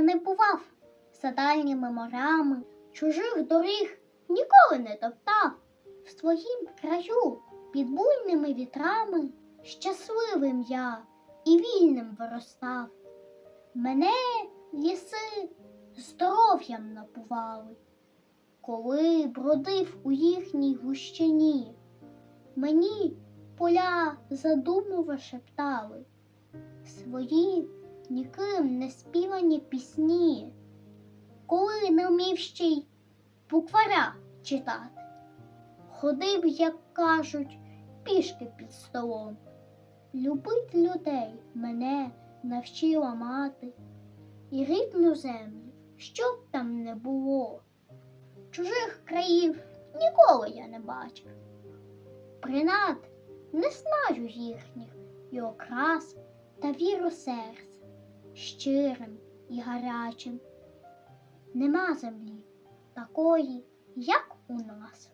не бував за дальніми морями, чужих доріг ніколи не топтав. В своїм краю під буйними вітрами щасливим я і вільним виростав. Мене ліси здоров'ям напували, коли бродив у їхній гущині. Мені поля задумливо шептали свої ніким не співані пісні, коли не вмів ще й букваря читати. Ходив, як кажуть, пішки під столом. Любить людей мене навчила мати, і рідну землю, що б там не було. Чужих країв ніколи я не бачив. Принад не знаю їхніх і окрас та віру серця щирим і гарячим. Нема землі такої, як у нас.